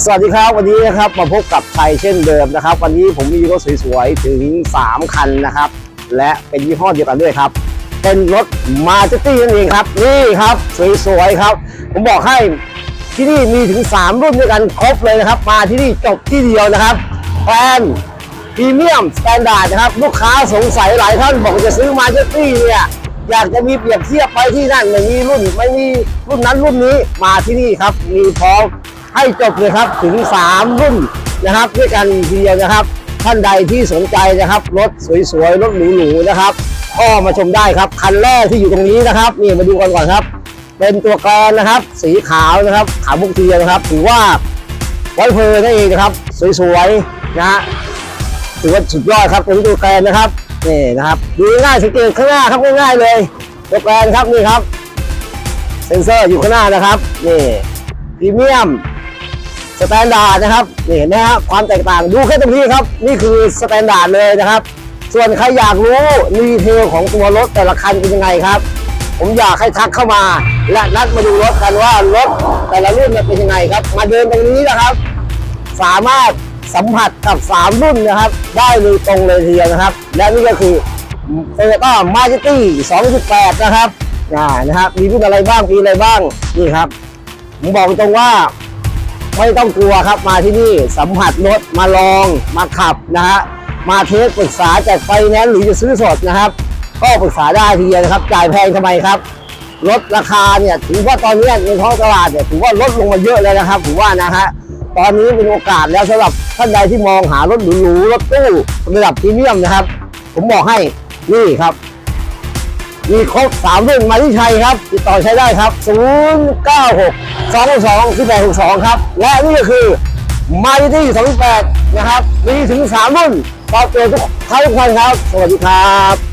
สวัสดีครับวันนี้นะครับมาพบกับไทยเช่นเดิมนะครับ วันนี้ผมมีรถสวยๆถึง 3 คันนะครับ และเป็นยี่ห้อเดียวกันด้วยครับ เป็นรถมาจิตี้นั่นเองครับ นี่ครับสวยๆครับ ผมบอกให้ที่นี่มีถึง 3 รุ่นด้วยกันครบเลยนะครับ มาที่นี่จบที่เดียวนะครับแฟนพรีเมียมสแตนดาร์ดนะครับ ลูกค้าสงสัยหลายท่านบอกจะซื้อมาจิตี้เนี่ยอยากจะมีเปรียบเทียบไปที่นั่นไม่มีรุ่นไม่มีรุ่นนั้นรุ่นนี้มาที่นี่ครับมีพร้อม ให้จบเลยครับถึง 3 รุ่นนะครับ ด้วยกันทีเดียวนะครับ ท่านใดที่สนใจนะครับ รถสวยๆ รถหรูๆนะครับก็มาชมได้ครับ คันแรกที่อยู่ตรงนี้นะครับ นี่มาดูกันก่อนครับ เป็นตัวกรอนนะครับ สีขาวนะครับ ขาวมุกเทียนนะครับ ถือว่าไว้เพลินนั่นเองนะครับ สวยๆนะฮะถือว่าสุดยอดครับตัวนี้ตัวแกรนนะครับนี่นะครับดูง่ายสังเกตข้างหน้าครับง่ายๆเลยตัวแกรนครับนี่ครับ เซ็นเซอร์อยู่ข้างหน้านะครับนี่พรีเมียม สแตนดาร์ดนะครับนี่เห็นไหมฮะความแตกต่างดูแค่ตรงนี้ครับ นี่คือสแตนดาร์ดเลยนะครับ ส่วนใครอยากรู้รีเทลของตัวรถแต่ละคันเป็นยังไงครับ ผมอยากให้ทักเข้ามา และนัดมาดูรถกันว่ารถแต่ละรุ่นเป็นยังไงครับ มาเดินตรงนี้นะครับ สามารถสัมผัสกับ 3 รุ่นนะครับ ได้โดยตรงเลยทีเดียวนะครับ และนี่ก็คือโตโยต้ามาจิตี้2.8นะครับอ่นะครับมีรุ่นอะไรบ้างมีอะไรบ้างนี่ครับผมบอกตรงว่า ไม่ต้องกลัวครับมาที่นี่สัมผัสรถมาลองมาขับนะฮะมาเทสปรึกษาจากไฟแนนซ์หรือจะซื้อสดนะครับ ก็ปรึกษาได้ทีเดียวนะครับจ่ายแพงทำไมครับลดราคาเนี่ยถือว่าตอนนี้ในท้องตลาดเนี่ยถือว่าลดลงมาเยอะเลยนะครับถือว่านะฮะตอนนี้เป็นโอกาสแล้วสำหรับท่านใดที่มองหารถหรูๆรถตู้ระดับพรีเมียมนะครับ ผมบอกให้นี่ครับ มีครบสามรุ่นมาที่ชัยครับ ติดต่อใช้ได้ครับ 0 9 6 2 2 1862 ครับ และนี่ก็คือมาที่28 นะครับ มีถึง 3 รุ่นตอบโจทย์ทุกท่านทุกคนครับ สวัสดีครับ